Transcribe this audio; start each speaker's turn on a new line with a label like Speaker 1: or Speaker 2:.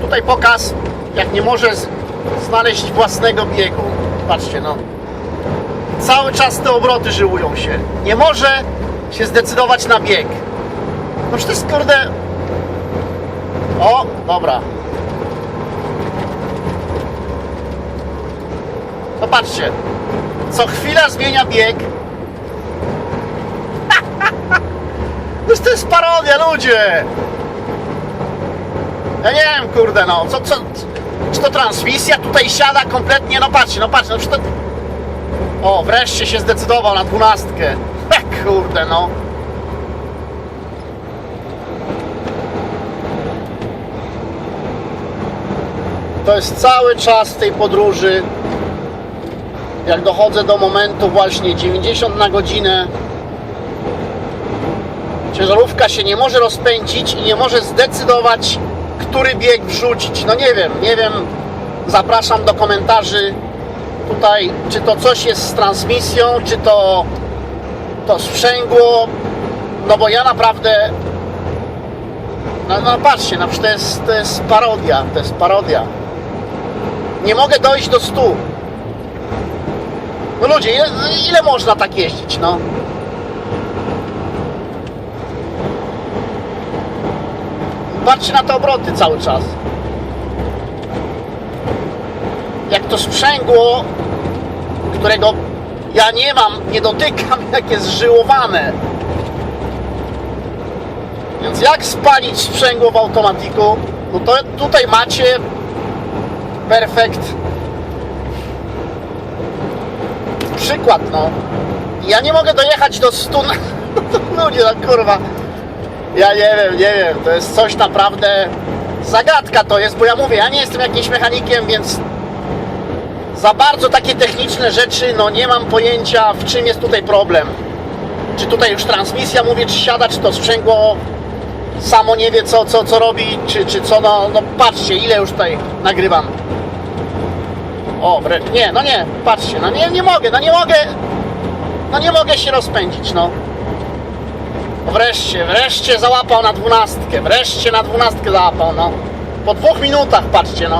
Speaker 1: Tutaj pokaz, jak nie może znaleźć własnego biegu. Patrzcie, no. Cały czas te obroty żyłują się. Nie może się zdecydować na bieg. No przecież to jest kurde... O, dobra. No patrzcie. Co chwila zmienia bieg. No to jest parodia, ludzie! Ja nie wiem, kurde, no, co, co, czy to transmisja tutaj siada kompletnie, no patrzcie, no patrzcie, no przecież to... O, wreszcie się zdecydował na dwunastkę. He, kurde, no. To jest cały czas tej podróży. Jak dochodzę do momentu właśnie 90 na godzinę, ciężarówka się nie może rozpędzić i nie może zdecydować, który bieg wrzucić. No nie wiem, nie wiem. Zapraszam do komentarzy tutaj, czy to coś jest z transmisją, czy to to sprzęgło. No bo ja naprawdę. No, no patrzcie, no to jest, to jest parodia, to jest parodia. Nie mogę dojść do stu. No ludzie, ile, ile można tak jeździć, no? Patrzcie na te obroty cały czas. Jak to sprzęgło, którego ja nie mam, nie dotykam, jak jest żyłowane. Więc jak spalić sprzęgło w automatiku? No to tutaj macie perfekt przykład, no. Ja nie mogę dojechać do 100 na... Ludzie, no kurwa. Ja nie wiem, nie wiem, to jest coś naprawdę zagadka to jest, bo ja mówię, ja nie jestem jakimś mechanikiem, więc za bardzo takie techniczne rzeczy, no nie mam pojęcia, w czym jest tutaj problem. Czy tutaj już transmisja mówię, czy siada, czy to sprzęgło samo nie wie, co, co, co robi, czy, czy co, no, no patrzcie, ile już tutaj nagrywam. O, nie, no nie, patrzcie, no nie, nie mogę, no nie mogę, no nie mogę się rozpędzić, no. Wreszcie, wreszcie załapał na dwunastkę, wreszcie na dwunastkę załapał, no. Po dwóch minutach, patrzcie, no.